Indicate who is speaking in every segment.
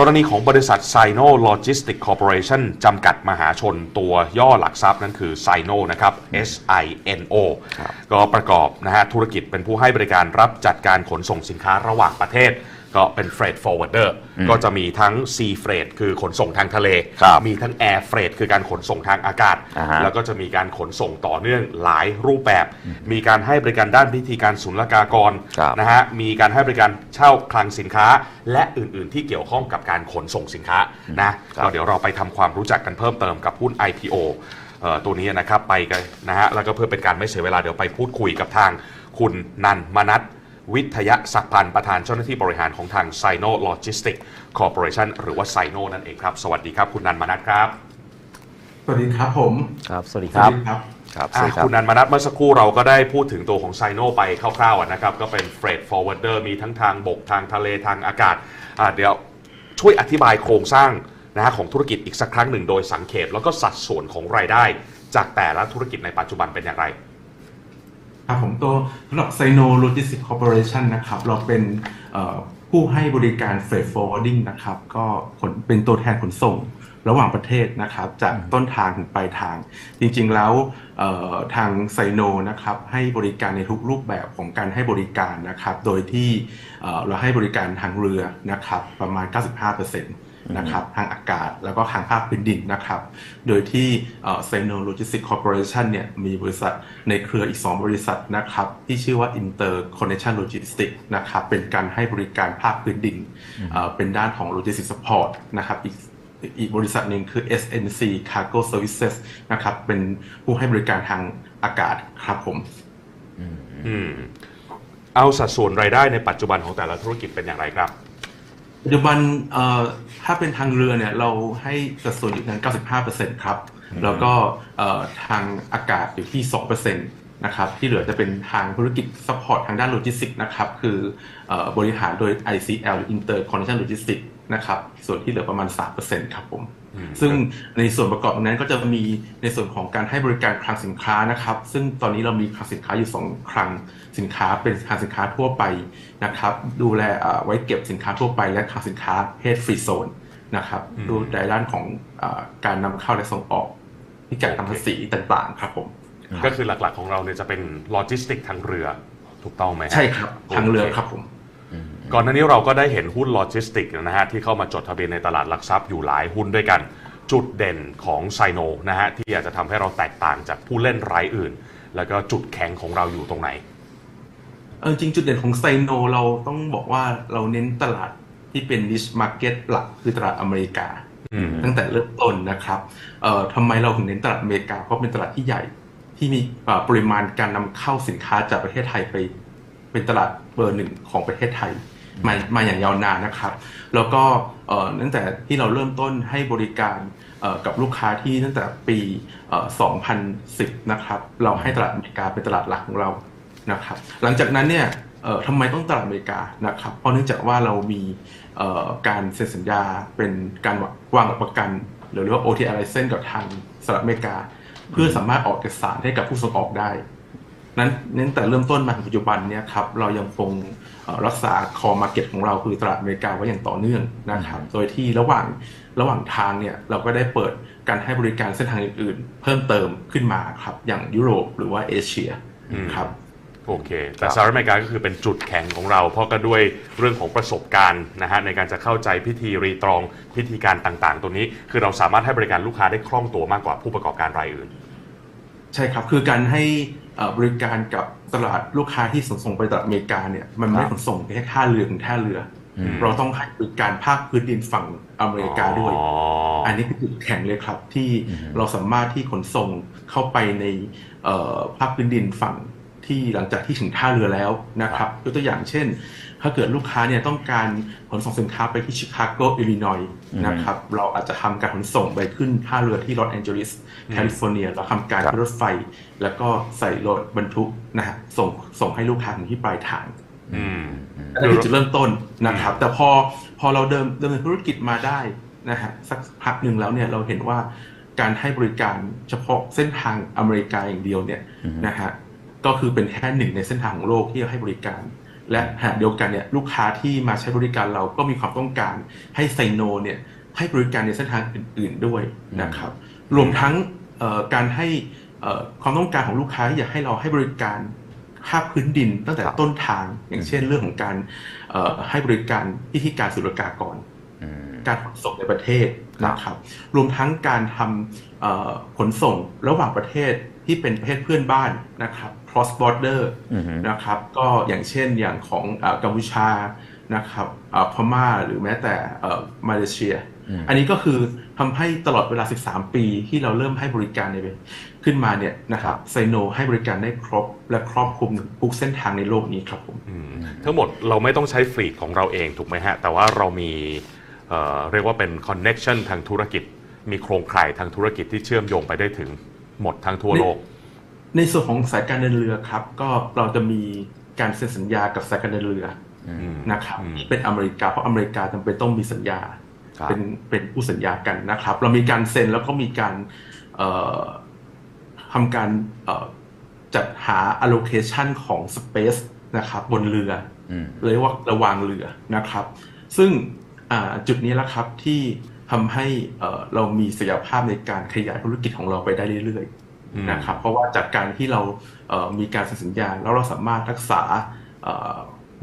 Speaker 1: กรณีของบริษัท Sino Logistics Corporation จำกัดมหาชนตัวย่อหลักทรัพย์นั่นคือ Sino นะครับ S I N O
Speaker 2: ครับ
Speaker 1: ก็ประกอบนะฮะธุรกิจเป็นผู้ให้บริการรับจัดการขนส่งสินค้าระหว่างประเทศ ก็เป็น freight forwarder ก็จะมีทั้ง sea freight คือขนส่งทางทะเล
Speaker 2: ครับ
Speaker 1: มีทั้ง air freight คือการขนส่งทางอากาศ
Speaker 2: อ่าฮะ
Speaker 1: แล้วก็จะมีการขนส่งต่อเนื่องหลายรูปแบบ มีการให้บริการด้านพิธีการศุลกากร
Speaker 2: ครับ
Speaker 1: นะฮะ มีการให้บริการเช่าคลังสินค้า และอื่น ๆ ที่เกี่ยวข้องกับการขนส่งสินค้านะครับก็เดี๋ยวเราไปทำความรู้จักกันเพิ่มเติมกับหุ้น IPO เอ่อตัวนี้นะครับไปกันนะฮะ แล้วก็เพื่อเป็นการไม่เสียเวลาเดี๋ยวไปพูดคุยกับทางคุณนันมนัท วิทยาศักดิ์พันธ์ประธานเจ้าหน้าที่บริหารของทาง Sino Logistics Corporation หรือว่า Sino นั่นเองครับ สวัสดีครับคุณนันมนัทครับ
Speaker 3: สวัสดีครับผม
Speaker 2: ครับ สวัสดีครับ
Speaker 3: ครับ
Speaker 2: ครับส
Speaker 1: อะ
Speaker 2: วัสดีครับ
Speaker 1: คุณนันมานัทเมื่อสักครู่เราก็ได้พูดถึงตัวของไซโนไปคร่าวๆอะนะครับ ก็เป็น freight forwarder มีทั้งทางบกทางทะเลทางอากาศอะเดี๋ยวช่วยอธิบายโครงสร้างนะฮะของธุรกิจอีกสักครั้งหนึ่งโดยสังเขปแล้วก็สัดส่วนของรายได้ จากแต่ละธุรกิจในปัจจุบันเป็นอย่างไร
Speaker 3: ครับผมตัวสำหรับ Sino Logistics Corporation นะครับเราเป็นผู้ให้บริการ Freight Forwarding นะครับ ก็ขนเป็นตัวแทนขนส่งระหว่างประเทศนะครับจากต้นทางถึงปลายทาง จริงๆแล้วทางไซโนนะครับให้บริการในทุกรูปแบบของการให้บริการนะครับ โดยที่เอ่อเราให้บริการทางเรือนะครับประมาณ 95% นะครับทางอากาศแล้วก็ทางภาคพื้นดินนะครับ โดยที่ไซโนโลจิสติกคอร์ปอเรชันเนี่ยมีบริษัทในเครืออีก 2 บริษัทนะครับ ที่ชื่อว่า Interconnection Logistics นะครับ เป็นการให้บริการภาคพื้นดินเอ่อเป็นด้านของ Logistics Support นะครับอีกอีกบริษัทหนึ่งคือ SNC Cargo Services นะครับ เป็นผู้ให้บริการทางอากาศครับผม
Speaker 1: อืมเอาสัดส่วนรายได้ในปัจจุบันของแต่ละธุรกิจเป็นอย่างไรครับ
Speaker 3: ปัจจุบันเอ่อถ้าเป็นทางเรือเนี่ยเราให้สัดส่วนอยู่ที่95%ครับ แล้วก็เอ่อทางอากาศอยู่ที่ 2%นะครับที่เหลือจะเป็นทางธุรกิจซัพพอร์ตทางด้านโลจิสติกส์นะครับ คือเอ่อบริหารโดย ICL หรือ Interconnection Logistics นะครับ ส่วนที่เหลือประมาณ 3%ครับผม ซึ่งในส่วนประกอบนั้นก็จะมีในส่วนของการให้บริการคลังสินค้านะครับ ซึ่งตอนนี้เรามีคลังสินค้าอยู่ 2 คลังสินค้าเป็นคลังสินค้าทั่วไปนะครับ ดูแลเอ่อไว้เก็บสินค้าทั่วไป และคลังสินค้าเพศฟรีโซนนะครับ ดูในด้านของเออการนำเข้าและส่งออกที่จ่ายทำภาษีต่างๆ ครับผม
Speaker 1: ก็คือหลักๆของเราเนี่ยจะเป็นโลจิสติกทางเรือถูกต้องไหมฮะ
Speaker 3: ใช่ครับทางเรือครับผม
Speaker 1: ก่อนหน้านี้เราก็ได้เห็นหุ้นโลจิสติกส์นะฮะที่เข้ามาจดทะเบียนในตลาดหลักทรัพย์อยู่หลายหุ้นด้วยกัน จุดเด่นของไซโนนะฮะที่อาจจะทำให้เราแตกต่างจากผู้เล่นรายอื่น แล้วก็จุดแข็งของเราอยู่ตรงไหน
Speaker 3: เออจริงจุดเด่นของไซโนเราต้องบอกว่าเราเน้นตลาดที่เป็น niche market หลักคือตลาดอเมริกา
Speaker 1: อืม
Speaker 3: ตั้งแต่เริ่มต้นนะครับเอ่อทำไมเราถึงเน้นตลาดอเมริกา เพราะเป็นตลาดที่ใหญ่ที่มีเอ่อปริมาณการนำเข้าสินค้าจากประเทศไทยไป เป็นตลาดเบอร์หนึ่งของประเทศไทย มามาอย่างยาวนานนะครับ แล้วก็ตั้งแต่ที่เราเริ่มต้นให้บริการกับลูกค้าที่ตั้งแต่ปี 2010 นะครับ เราให้ตลาดอเมริกาเป็นตลาดหลักของเรานะครับ หลังจากนั้นเนี่ยทำไมต้องตลาดอเมริกานะครับ เพราะเนื่องจากว่าเรามีการเซ็นสัญญาเป็นการวางหลักประกัน หรือเรียกว่า OTR license กับทางสหรัฐอเมริกา เพื่อสามารถออกเอกสารให้กับผู้ส่งออกได้ นั้นเน้นแต่เริ่มต้นมาถึงปัจจุบันเนี่ยครับเรายังคง รักษาคอมาเก็ตของเราคือตลาดอเมริกาไว้อย่างต่อเนื่องนะครับโดยที่ระหว่างระหว่างทางเนี่ยเราก็ได้เปิดการให้บริการเส้นทางอื่นๆ เพิ่มเติมขึ้นมาครับอย่างยุโรปหรือว่าเอเชีย
Speaker 1: อืม
Speaker 3: ครับ
Speaker 1: โอเค แต่สหรัฐอเมริกาก็คือเป็นจุดแข็งของเรา เพราะก็ด้วยเรื่องของประสบการณ์นะฮะในการจะเข้าใจพิธีรีตรองพิธีการต่างๆ ตัวนี้ คือเราสามารถให้บริการลูกค้าได้คล่องตัวมากกว่าผู้ประกอบการรายอื่น
Speaker 3: ใช่ครับ คือการให้เอ่อ บริการกับตลาดลูกค้าที่ส่งส่งไปตลาดอเมริกาเนี่ยมันไม่ได้ขนส่งไปแค่ท่าเรือถึงท่าเรือ
Speaker 2: อืม
Speaker 3: เราต้องให้บริการภาคพื้นดินฝั่งอเมริกาด้วย
Speaker 1: อ๋อ
Speaker 3: อันนี้คือจุดแข็งเลยครับที่
Speaker 2: อืม
Speaker 3: เราสามารถที่ขนส่งเข้าไปในเอ่อภาคพื้นดินฝั่งที่หลังจากที่ถึงท่าเรือแล้วนะครับยกตัวอย่างเช่น ถ้าเกิดลูกค้าเนี่ยต้องการขนส่งสินค้าไปที่ชิคาโกอิลลินอยส์นะครับเราอาจจะทำการขนส่งไปขึ้นท่าเรือที่ลอสแอนเจลิสแคลิฟอร์เนียเราทำการ
Speaker 2: ครับ
Speaker 3: ขึ้นรถไฟ แล้วก็ใส่รถบรรทุกนะฮะส่งส่งให้ลูกค้าถึงที่ปลายทาง
Speaker 1: อืม
Speaker 3: อันนี้คือจุดเริ่มต้นนะครับ แต่พอพอเราเดิมดำเนินธุรกิจมาได้นะฮะสักพักหนึ่งแล้วเนี่ยเราเห็นว่าการให้บริการเฉพาะเส้นทางอเมริกาอย่างเดียวเนี่ย
Speaker 2: อืม
Speaker 3: นะฮะก็คือเป็นแค่หนึ่งในเส้นทางของโลกที่เราให้บริการ และขณะเดียวกันเนี่ยลูกค้าที่มาใช้บริการเราก็มีความต้องการให้ไซโนเนี่ยให้บริการในเส้นทางอื่น ๆด้วยนะครับ รวมทั้งเอ่อการให้เอ่อความต้องการของลูกค้าที่อยากให้เราให้บริการภาคพื้นดินตั้งแต่
Speaker 2: ครับ
Speaker 3: ต้นทาง อย่างเช่นเรื่องของการเอ่อให้บริการพิธีการศุลกากร
Speaker 2: อืม
Speaker 3: การขนส่งในประเทศนะครับ รวมทั้งการทำเอ่อขนส่งระหว่างประเทศ ที่เป็นประเทศเพื่อนบ้านนะครับ cross border
Speaker 2: อือฮึ
Speaker 3: นะครับก็อย่างเช่นอย่างของเอ่อกัมพูชานะครับเอ่อพม่าหรือแม้แต่เอ่อมาเลเซีย
Speaker 2: อืม
Speaker 3: อันนี้ก็คือทำให้ตลอดเวลา 13 ปีที่เราเริ่มให้บริการในขึ้นมาเนี่ยนะครับไซโนให้บริการได้ครบและครอบคลุมทุกเส้นทางในโลกนี้ครับผม
Speaker 1: อืมทั้งหมดเราไม่ต้องใช้ฟลีดของเราเองถูกไหมฮะ แต่ว่าเรามีเอ่อเรียกว่าเป็นคอนเน็ชันทางธุรกิจ มีโครงข่ายทางธุรกิจที่เชื่อมโยงไปได้ถึง หมดทั้งทั่วโลก
Speaker 3: ในส่วนของสายการเดินเรือครับ ก็เราจะมีการเซ็นสัญญากับสายการเดินเรือ
Speaker 2: อืม
Speaker 3: นะครับ
Speaker 1: อืม
Speaker 3: ที่เป็นอเมริกาเพราะอเมริกาจำเป็นต้องมีสัญญา
Speaker 2: ครับ
Speaker 3: เป็นเป็นผู้สัญญากันนะครับ เรามีการเซ็นแล้วก็มีการเอ่อทำการเอ่อจัดหา allocation ของ space นะครับ บนเรือ
Speaker 2: อืม
Speaker 3: เลยกว่าระวางเรือนะครับ ซึ่งอ่าจุดนี้แหละครับที่ ทำให้เอ่อเรามีศักยภาพในการขยายธุรกิจของเราไปได้เรื่อย
Speaker 1: อืม
Speaker 3: ๆนะครับเพราะว่าจากการที่เราเอ่อมีการเซ็นสัญญาแล้วเราสามารถรักษา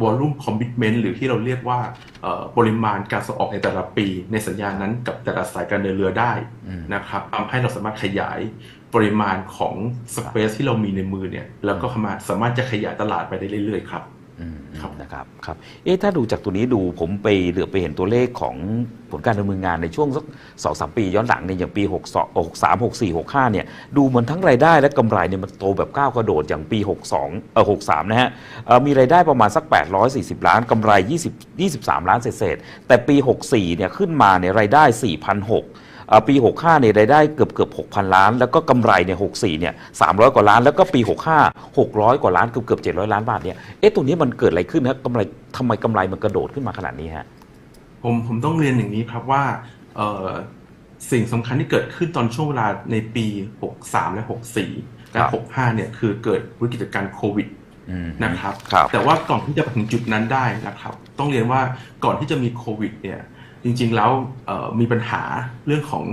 Speaker 3: วอลลุ่มคอมมิชเมนต์หรือที่เราเรียกว่าเอ่อปริมาณการส่งออกในแต่ละปี ในสัญญานั้นกับแต่ละสายการเดินเรือได้
Speaker 2: อืม
Speaker 3: นะครับทำให้เราสามารถขยายปริมาณของสเปซที่เรามีในมือเนี่ยแล้วก็สามารถสามารถจะขยายตลาดไปได้เรื่อยๆครับ
Speaker 2: อืม
Speaker 3: ครับ
Speaker 2: นะครับครับเอ๊ะถ้าดูจากตัวนี้ดูผมไปเหลือบไปเห็นตัวเลขของผลการดำเนินงานในช่วงสักสองสามปีย้อนหลังเนี่ยอย่างปี6 2 6 3 6 4 6 5เนี่ยดูเหมือนทั้งรายได้และกำไรเนี่ยมันโตแบบก้าวกระโดดอย่างปี 62เออ63 นะฮะเอ่อมีรายได้ประมาณสัก 840 ล้านกำไร 20 23 ล้านเศษๆแต่ปี 64เนี่ยขึ้นมาเนี่ยรายได้4,600เอ่อ ปี 65เนี่ยรายได้เกือบเกือบ6,000 ล้าน แล้วก็กำไรเนี่ย64เนี่ย300 กว่าล้าน แล้วก็ปี 65 600 กว่าล้านเกือบเกือบ700 ล้านบาทเนี่ยเอ๊ะตัวนี้มันเกิดอะไรขึ้นฮะกำไรทำไมกำไรมันกระโดดขึ้นมาขนาดนี้ฮะ
Speaker 3: ผมผมต้องเรียนอย่างนี้ครับว่าเอ่อสิ่งสำคัญที่เกิดขึ้นตอนช่วงเวลาในปี 63 และ 64 และ
Speaker 2: ครับ
Speaker 3: 65 เนี่ยคือเกิดวิกฤตการณ์โควิด
Speaker 2: อืม
Speaker 3: นะครับ
Speaker 2: ครับ
Speaker 3: แต่ว่าก่อนที่จะไปถึงจุดนั้นได้นะครับ ต้องเรียนว่าก่อนที่จะมีโควิดเนี่ย จริงๆแล้วเอ่อมีปัญหาเรื่องของ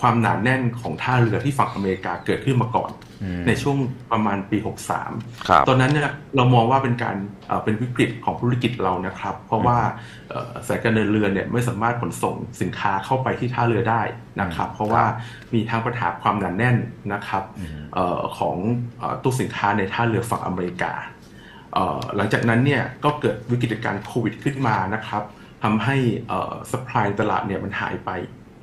Speaker 3: ความหนาแน่นของท่าเรือที่ฝั่งอเมริกาเกิดขึ้นมาก่อน
Speaker 2: อืม
Speaker 3: ในช่วงประมาณปี
Speaker 2: ครับ
Speaker 3: 63 ตอนนั้นเนี่ยเรามองว่าเป็นการเอ่อเป็นวิกฤตของธุรกิจเรานะครับ เพราะว่าเอ่อสายการเดินเรือเนี่ยไม่สามารถขนส่งสินค้าเข้าไปที่ท่าเรือได้นะครับ เพราะว่ามีทั้งปัญหาความหนาแน่นนะครับ
Speaker 2: อืม
Speaker 3: เอ่อของเอ่อตู้สินค้าในท่าเรือฝั่งอเมริกาเอ่อหลังจากนั้นเนี่ยก็เกิดวิกฤตการณ์โควิดขึ้นมานะครับ ทำให้สป라이ตลาดเนี่ยมันหายไป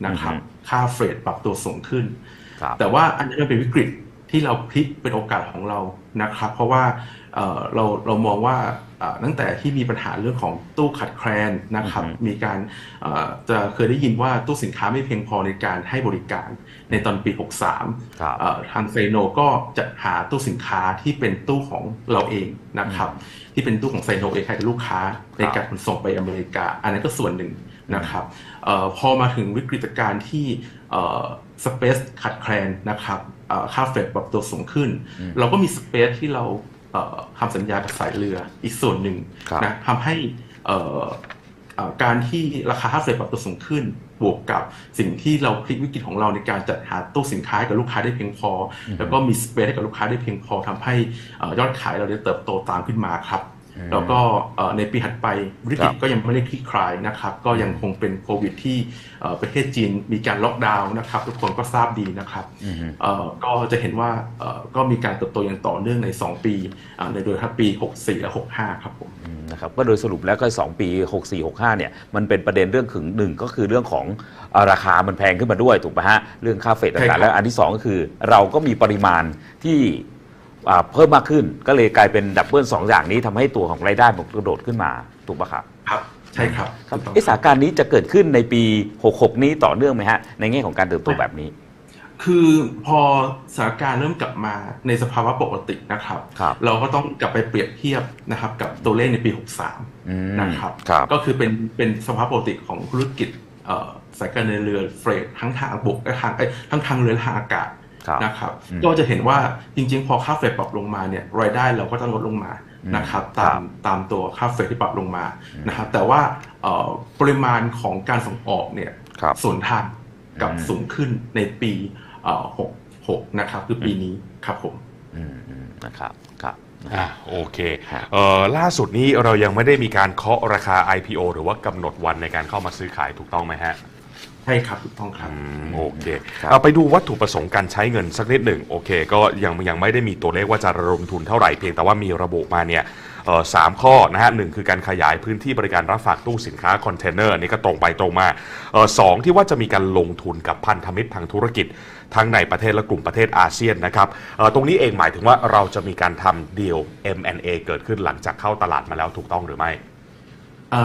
Speaker 3: นะครับ
Speaker 2: อือฮึ
Speaker 3: ค่าเฟรดปรับตัวสูงขึ้น
Speaker 2: ครับ
Speaker 3: แต่ว่าอันนี้มันเป็นวิกฤตที่เราพลิกเป็นโอกาสของเรานะครับ เพราะว่าเอ่อเราเรามองว่าเอ่อ ตั้งแต่ที่มีปัญหาเรื่องของตู้ขัดแคลนนะครับ
Speaker 2: อือฮึ
Speaker 3: มีการเอ่อจะเคยได้ยินว่าตู้สินค้าไม่เพียงพอในการให้บริการในตอนปี 63
Speaker 2: ครับ
Speaker 3: เอ่อทางเซโนก็จะหาตู้สินค้าที่เป็นตู้ของเราเองนะครับ ที่เป็นตู้ของไซโนเองให้กับลูกค้าในการขนส่งไปอเมริกา อันนั้นก็ส่วนหนึ่งนะครับเออพอมาถึงวิกฤตการณ์ที่สเปซขาดแคลนนะครับเอ่อค่าเฟรดปรับตัวสูงขึ้น
Speaker 2: อืม
Speaker 3: เราก็มีสเปซที่เราเอ่อ ทำสัญญากับสายเรืออีกส่วนหนึ่ง
Speaker 2: ครับ
Speaker 3: นะทำให้เอ่อเอ่อการที่ราคาค่าเฟรดปรับตัวสูงขึ้น บวกกับสิ่งที่เราพลิกวิกฤตของเราในการจัดหาตู้สินค้าให้กับลูกค้าได้เพียงพอ แล้วก็มีสเปซให้กับลูกค้าได้เพียงพอทำให้เอ่อยอดขายเราได้เติบโตตามขึ้นมาครับ
Speaker 2: อืม
Speaker 3: แล้วก็เอ่อในปีถัดไปวิกฤต
Speaker 2: ครับ
Speaker 3: ก็ยังไม่ได้คลี่คลายนะครับ ก็ยังคงเป็นโควิดที่เอ่อประเทศจีนมีการล็อกดาวน์นะครับ ทุกคนก็ทราบดีนะครับ
Speaker 2: อืม
Speaker 3: เอ่อก็จะเห็นว่าเอ่อก็มีการเติบโตอย่างต่อเนื่องใน 2 ปีอ่าในโดยทั้งปี 64 และ 65 ครับผม
Speaker 2: อืมนะครับก็โดยสรุปแล้วก็ 2 ปี 64 65 เนี่ยมันเป็นประเด็นเรื่องขึงหนึ่งก็คือเรื่องของเอ่อราคามันแพงขึ้นมาด้วยถูกไหมฮะเรื่องค่าเฟด
Speaker 3: ใช่ครั
Speaker 2: ต่าง
Speaker 3: บ
Speaker 2: ๆแล้วอันที่ 2 ก็คือเราก็มีปริมาณที่อ่า เพิ่มมากขึ้น ก็เลยกลายเป็นดับเบิลสองอย่างนี้ทำให้ตัวของรายได้มันกระโดดขึ้นมาถูกปะครับ
Speaker 3: ครับใช่ครับ
Speaker 2: ครับ
Speaker 3: ถูกต้อง
Speaker 2: เอะสถานการณ์นี้จะเกิดขึ้นในปี 66 นี้ต่อเนื่องไหมฮะ ในแง่ของการเติบโตแบบนี้
Speaker 3: คือพอสถานการณ์เริ่มกลับมาในสภาวะปกตินะครับ
Speaker 2: ครับ
Speaker 3: เราก็ต้องกลับไปเปรียบเทียบนะครับ กับตัวเลขในปี 63
Speaker 2: อืม
Speaker 3: นะครับ
Speaker 2: ครับ
Speaker 3: ก็คือเป็นเป็นสภาพปกติของธุรกิจเอ่อสายการเดินเรือเฟรททั้งทางบกและทางเอ้ยทั้งทางเรือและทางอากาศ
Speaker 2: ครับ
Speaker 3: นะครับ
Speaker 2: อืม
Speaker 3: ก็จะเห็นว่าจริงๆ พอค่าเฟรทปรับลงมาเนี่ยรายได้เราก็จะลดลงมานะครับ
Speaker 2: ครั
Speaker 3: ตา
Speaker 2: บ
Speaker 3: มตามตัวค่าเฟดที่ปรับลงมานะครับแต่ว่าเอ่อปริมาณของการส่งออกเนี่ย
Speaker 2: ครับ
Speaker 3: ส่วนทางกับ
Speaker 2: อืม
Speaker 3: สูงขึ้นในปีเอ่อ66นะครับคือปีนี้ครับผม
Speaker 2: อืมอืมนะครับครับ
Speaker 1: อ่าโอเค
Speaker 2: ฮะ
Speaker 1: เอ่อล่าสุดนี้เรายังไม่ได้มีการเคาะราคา IPO หรือว่ากำหนดวันในการเข้ามาซื้อขายถูกต้องไหมฮะ
Speaker 3: ใช่ครับถูกต้องครับ
Speaker 1: อืมโอเค
Speaker 2: ครับ
Speaker 1: เอาไปดูวัตถุประสงค์การใช้เงินสักนิดหนึ่งโอเค ก็ยังยังไม่ได้มีตัวเลขว่าจะระดมทุนเท่าไหร่เพียงแต่ว่ามีระบุมาเนี่ยเอ่อสามข้อนะฮะหนึ่งคือการขยายพื้นที่บริการรับฝากตู้สินค้าคอนเทนเนอร์อันนี้ก็ตรงไปตรงมาเอ่อสองที่ว่าจะมีการลงทุนกับพันธมิตรทางธุรกิจ ทั้งในประเทศและกลุ่มประเทศอาเซียนนะครับเอ่อตรงนี้เองหมายถึงว่าเราจะมีการทำดีล M&A เกิดขึ้นหลังจากเข้าตลาดมาแล้วถูกต้องหรือไม่
Speaker 3: อ่า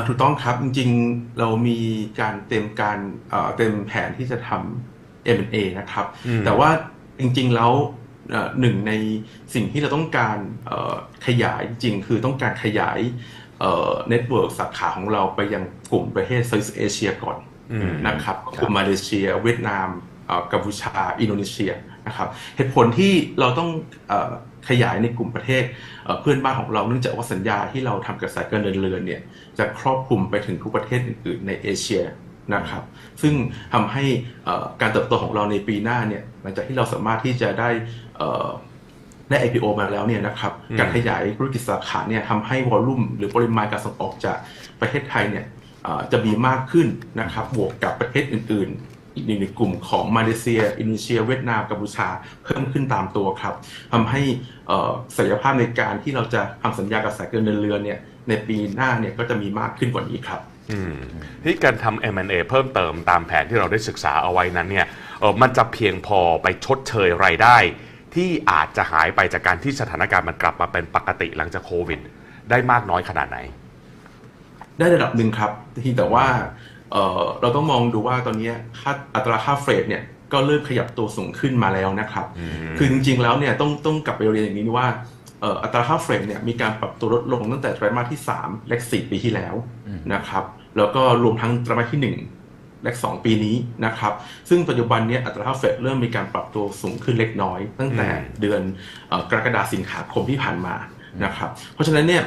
Speaker 3: ถูกต้องครับ จริงๆ เรามีการเต็มการเอ่อเต็มแผนที่จะทำ M&A นะครับ
Speaker 1: อืม
Speaker 3: แต่ว่าจริงๆ แล้วเอ่อหนึ่งในสิ่งที่เราต้องการเอ่อขยายจริงๆคือต้องการขยายเน็ตเวิร์กสาขาของเราไปยังกลุ่มประเทศเซาท์เอเชียก่อน
Speaker 1: อืม
Speaker 3: นะครับกลุ่มมาเลเซีย เวียดนามเอ่อกัมพูชา อินโดนีเซีย นะครับเหตุผลที่เราต้องเอ่อขยายในกลุ่มประเทศเอ่อเพื่อนบ้านของเราเนื่องจากว่าสัญญาที่เราทำกับสายการเดินเรือนเนี่ยจะครอบคลุมไปถึงทุกประเทศอื่นๆในเอเชียนะครับซึ่งทำให้เอ่อการเติบโตของเราในปีหน้าเนี่ยหลังจากที่เราสามารถที่จะได้เอ่อได้ IPO มาแล้วเนี่ยนะครับ
Speaker 1: อืม
Speaker 3: การขยายธุรกิจสาขาเนี่ยทำให้วอลลุ่มหรือปริมาณการส่งออกจากประเทศไทยเนี่ยเอ่อจะมีมากขึ้นนะครับบวกกับประเทศอื่นๆ อีกหนึ่งในกลุ่มของมาเลเซีย อินโดนีเซีย เวียดนามกัมพูชาเพิ่มขึ้นตามตัวครับทำให้เอ่อศักยภาพในการที่เราจะทำสัญญากับสายการเดินเรือเนี่ยในปีหน้าเนี่ยก็จะมีมากขึ้นกว่านี้ครับ
Speaker 1: อืมที่การทำ M&A เพิ่มเติมตามแผนที่เราได้ศึกษาเอาไว้นั้นเนี่ยเออมันจะเพียงพอไปชดเชยรายได้ ที่อาจจะหายไปจากการที่สถานการณ์มันกลับมาเป็นปกติหลังจากโควิด ได้มากน้อยขนาดไหน
Speaker 3: ได้ระดับหนึ่งครับเพียงแต่ว่า เอ่อเราต้องมองดูว่าตอนนี้ค่าอัตราค่าเฟรดเนี่ยก็เริ่มขยับตัวสูงขึ้นมาแล้วนะครับ
Speaker 1: อืม
Speaker 3: คือจริงๆแล้วเนี่ยต้องต้องกลับไปเรียนอย่างนี้ว่าเอ่ออัตราค่าเฟรดเนี่ยมีการปรับตัวลดลงตั้งแต่ไตรมาสที่ 3 และ 4 ปีที่แล้วนะครับ แล้วก็รวมทั้งไตรมาสที่ 1 และ 2 ปีนี้นะครับ ซึ่งปัจจุบันเนี่ยอัตราค่าเฟรดเริ่มมีการปรับตัวสูงขึ้นเล็กน้อย ตั้งแต่
Speaker 1: อืม
Speaker 3: เดือนเอ่อกรกฎาคมสิงหาคมที่ผ่านมานะครับ เพราะฉะนั้นเนี่ย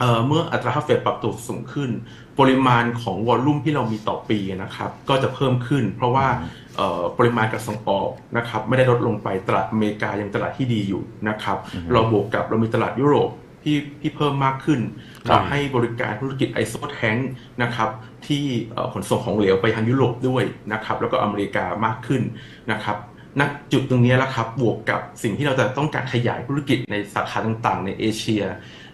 Speaker 3: เอ่อเมื่ออัตราค่าเฟดปรับตัวสูงขึ้น ปริมาณของวอลลุ่มที่เรามีต่อปีนะครับ ก็จะเพิ่มขึ้น เพราะว่าเอ่อปริมาณการส่งออกนะครับ ไม่ได้ลดลงไปตลาดอเมริกายังตลาดที่ดีอยู่นะครับ เราบวกกับเรามีตลาดยุโรปที่ที่เพิ่มมากขึ้น
Speaker 1: ครับ
Speaker 3: เราให้บริการธุรกิจไอโซแทงนะครับที่เอ่อขนส่งของเหลวไปทางยุโรปด้วยนะครับ แล้วก็อเมริกามากขึ้นนะครับณจุดตรงนี้แหละครับบวกกับสิ่งที่เราจะต้องการขยายธุรกิจในสาขาต่างๆ ในเอเชีย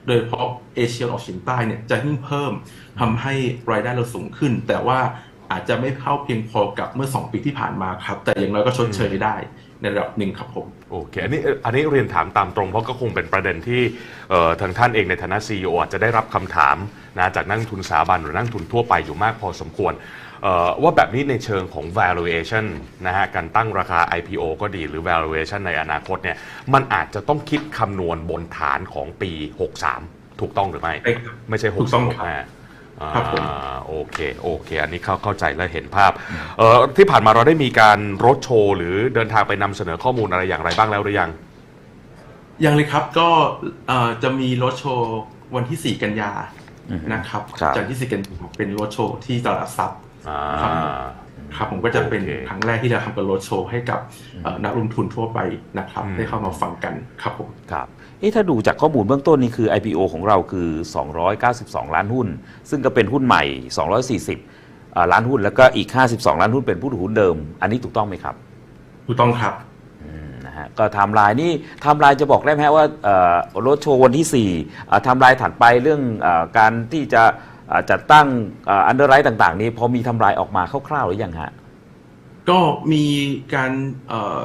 Speaker 3: โดยเฉพาะเอเชียออกเฉียงใต้เนี่ยจะยิ่งเพิ่มทำให้รายได้เราสูงขึ้น แต่ว่าอาจจะไม่เข้าเพียงพอกับเมื่อ 2 ปีที่ผ่านมาครับ แต่อย่างน้อยก็ชดเชยได้ในระดับหนึ่งครับผม
Speaker 1: โอเคอันนี้อันนี้เรียนถามตามตรงเพราะก็คงเป็นประเด็นที่เอ่อทางท่านเองในฐานะ CEO อาจจะได้รับคำถามนะจากนักทุนสถาบันหรือนักทุนทั่วไปอยู่มากพอสมควร ว่าแบบนี้ในเชิงของ valuation นะฮะการตั้งราคา IPO ก็ดีหรือ valuation ในอนาคตเนี่ยมันอาจจะต้องคิดคำนวณบนฐานของปี 63 ถูกต้องหรือไม่
Speaker 3: ใช่ครับ
Speaker 1: ไม่ใช่
Speaker 3: ถูกต้องครับ
Speaker 1: 65
Speaker 3: ครับผม
Speaker 1: อ่าโอเคโอเค อันนี้เข้าเข้าใจและเห็นภาพเอ่อที่ผ่านมาเราได้มีการรถโชว์หรือเดินทางไปนำเสนอข้อมูลอะไรอย่างไรบ้างแล้วหรือยัง
Speaker 3: ยังเลยครับก็เอ่อจะมีรถโชว์วันที่ 4 กันยา
Speaker 2: อืม
Speaker 3: นะครับ
Speaker 2: ครับ
Speaker 3: จากที่ 4 กันยาเป็นรถโชว์ที่ตลาดซับ
Speaker 1: อ่า
Speaker 3: ครับผมก็จะเป็น
Speaker 1: โอเค
Speaker 3: ครั้งแรกที่เราทำเป็นรถโชว์ให้กับเอ่อนักลงทุนทั่วไปนะครับ
Speaker 1: อืม
Speaker 3: ได้เข้ามาฟังกันครับผม
Speaker 2: ครับเอ๊ะถ้าดูจากข้อมูลเบื้องต้นนี่คือ IPO ของเราคือ 292 ล้านหุ้น ซึ่งก็เป็นหุ้นใหม่ 240อ่าล้านหุ้น แล้วก็อีก 52 ล้านหุ้นเป็นผู้ถือหุ้นเดิม อันนี้ถูกต้องไหมครับ
Speaker 3: ถูกต้องครับ
Speaker 2: อืมนะฮะก็ไทม์ไลน์นี่ไทม์ไลน์จะบอกได้ไหมฮะว่าเอ่อรถโชว์วันที่4อ่าไทม์ไลน์ถัดไปเรื่องเออการที่จะอ่า จัดตั้งอันเดอร์ไรต์ต่าง ๆ นี้พอมีไทำลายออกมาคร่าวๆหรือยังฮะ
Speaker 3: ก็มีการเอ่อ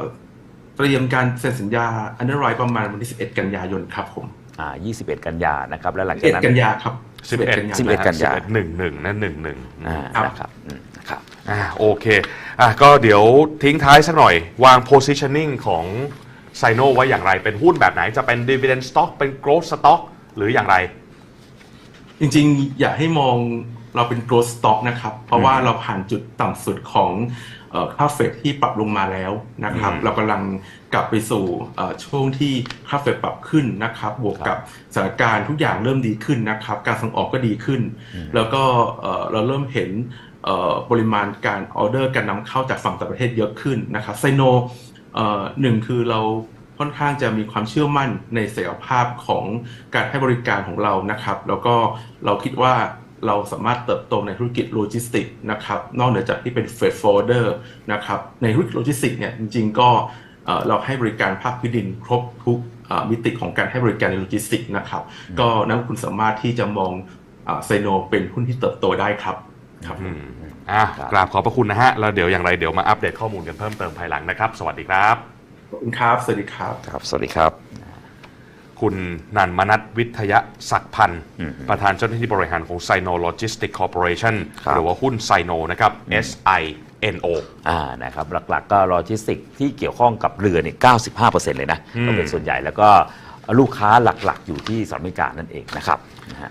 Speaker 3: เตรียมการเซ็นสัญญาอันเดอร์ไรประมาณวันที่ 11 กันยายนครับผม
Speaker 2: อ่า21 กันยานะครับ แล้วหลังจากนั้น
Speaker 3: 11กันยาครับ
Speaker 1: 11
Speaker 3: กันยา
Speaker 2: 11 กันยา
Speaker 1: หนึ่งหนึ่งนะหนึ่งหนึ่ง
Speaker 2: อ่า
Speaker 3: ครับ
Speaker 2: นะครับอืมนะครับ
Speaker 1: อ่าโอเคอะก็เดี๋ยวทิ้งท้ายสักหน่อยวาง positioning ของไซโนไว้อย่างไรเป็นหุ้นแบบไหนจะเป็น dividend stock เป็น growth stock หรืออย่างไร
Speaker 3: จริงๆ อยากให้มองเราเป็น growth stock นะครับ เพราะว่าเราผ่านจุดต่ำสุดของเอ่อค่าเฟดที่ปรับลงมาแล้วนะครับ
Speaker 1: อืม
Speaker 3: เรากำลังกลับไปสู่เอ่อช่วงที่ค่าเฟดปรับขึ้นนะครับ บวกกับสถานการณ์ทุกอย่างเริ่มดีขึ้นนะครับ การส่งออกก็ดีขึ้น แล้วก็เอ่อเราเริ่มเห็นเอ่อปริมาณการออเดอร์การนำเข้าจากฝั่งต่างประเทศเยอะขึ้นนะครับไซโนเอ่อหนึ่งคือเรา ค่อนข้างจะมีความเชื่อมั่นในศักยภาพของการให้บริการของเรานะครับ แล้วก็เราคิดว่าเราสามารถเติบโตในธุรกิจโลจิสติกส์นะครับนอกเหนือจากที่เป็นเฟดโฟลเดอร์นะครับในธุรกิจโลจิสติกส์เนี่ยจริงๆก็เอ่อเราให้บริการภาคพื้นดินครบทุกเอ่อมิติของการให้บริการในโลจิสติกส์นะครับ ก็นักลงทุนสามารถที่จะมองไซโนเป็นหุ้นที่เติบโตได้ครับครับ
Speaker 1: อืมอะ
Speaker 2: ครับ
Speaker 1: กราบขอบพระคุณนะฮะแล้วเดี๋ยวอย่างไรเดี๋ยวมาอัปเดตข้อมูลกันเพิ่มเติมภายหลังนะครับ สวัสดีครับ
Speaker 3: ขอบคุณครับ สวัสดีครับ
Speaker 2: ครับ สวัสดีครับ
Speaker 1: คุณนันมนัทวิทยศักดิ์พันธ์
Speaker 2: อืม
Speaker 1: ประธานเจ้าหน้าที่บริหารของ Sino Logistics Corporation
Speaker 2: ครับ
Speaker 1: หรือว่าหุ้นไซโนนะครับ S I N O
Speaker 2: อ่านะครับหลักๆ ก็โลจิสติกที่เกี่ยวข้องกับเรือเนี่ย95%เลยนะ
Speaker 1: อืม
Speaker 2: ก็เป็นส่วนใหญ่แล้วก็ลูกค้าหลักๆ อยู่ที่สหรัฐอเมริกานั่นเองนะครับนะฮะ